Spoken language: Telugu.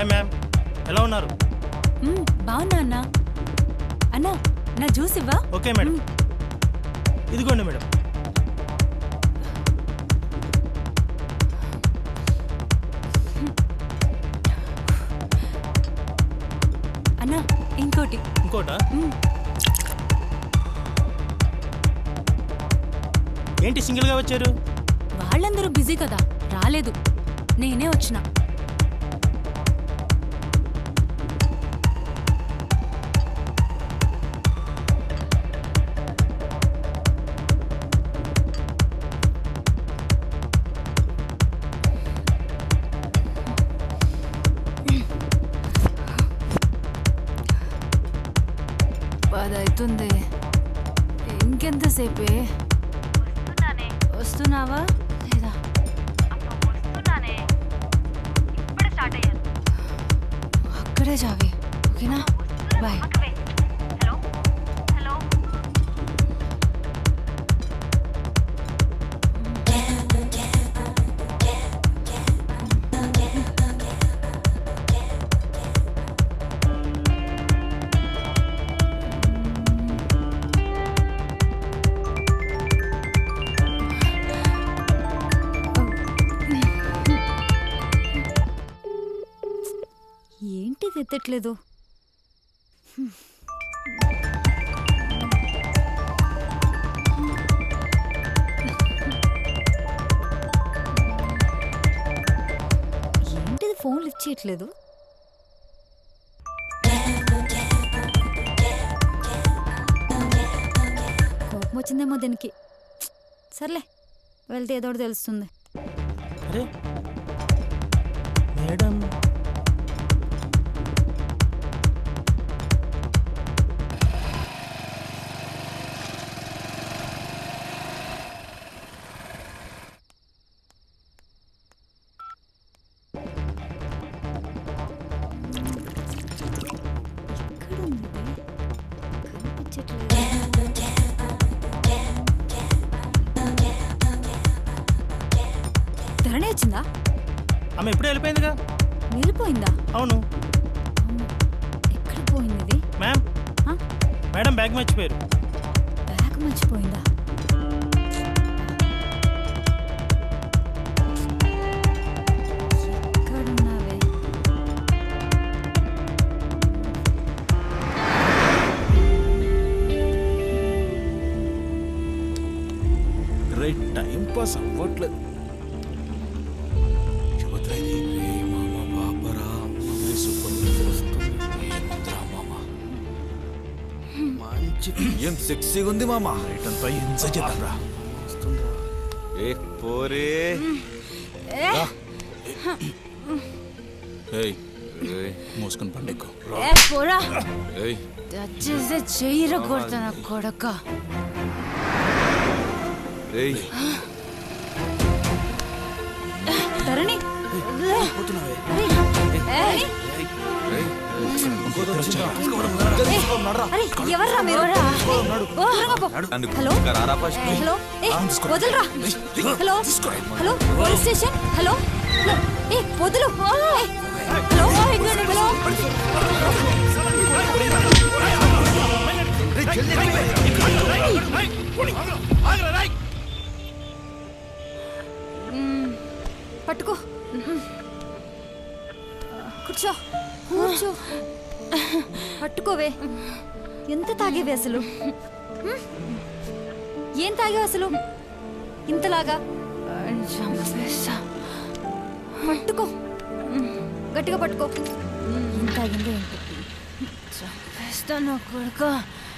ఎలా ఉన్నారు? బాగున్నా అన్నా. అన్నా నా జ్యూస్ ఇవ్వా? Okay madam. ఇదిగోండి మేడం. అన్నా ఇంకోటి. ఇంకోటా? ఏంటి సింగిల్గా వచ్చారు? వాళ్ళందరూ బిజీ కదా. రాలేదు. నేనే వచ్చిన. పదవుతుంది ఇంకెంతసేపే? వస్తున్నానే. వస్తున్నావా? లేదా? అక్కడే జావి. ఓకేనా? బాయ్. ఏంటిది ఎత్తట్లేదు ఏంటిది ఫోన్ లిఫ్ట్ చేయట్లేదు? కోపం వచ్చిందేమో దీనికి. సర్లే వెళ్తే ఏదో ఒకటి తెలుస్తుంది. మేడం. ధరణి వచ్చిందా? ఆమె ఎప్పుడే వెళ్ళిపోయిందిగా. వెళ్ళిపోయిందా? అవును. ఎక్కడ పోయింది ఇది? మ్యామ్? మేడం బ్యాగ్ మర్చిపోయారు. బ్యాగ్ మర్చిపోయిందా? టైం పాస్ అవ్వట్లేదు. ఏం సెక్సీగా ఉంది మామ రైట్ అంతా ఎంజాయ్ చేద్దాం రా ఏ పోరే. ఏయ్ మోసుకొని పండెక్కు ఏ పోరా. ఏయ్ టచ్ చేస్తే చెయ్యిర కొడతాను కొడక ఏయ్ ధరణి ఎవర్రా మీరు హలో హలో ఏ వదలరా hello hello police station hello hello ఏ వదులు ఏ, హలో. పట్టుకో కూర్చో కూర్చో. పట్టుకోవే. ఎంత తాగేవి అసలు? ఏం తాగేవి అసలు? ఇంతలాగా? పట్టుకో. గట్టిగా పట్టుకో. ఏం తాగిందో ఏంటో? చంపేస్తాను కొడుక.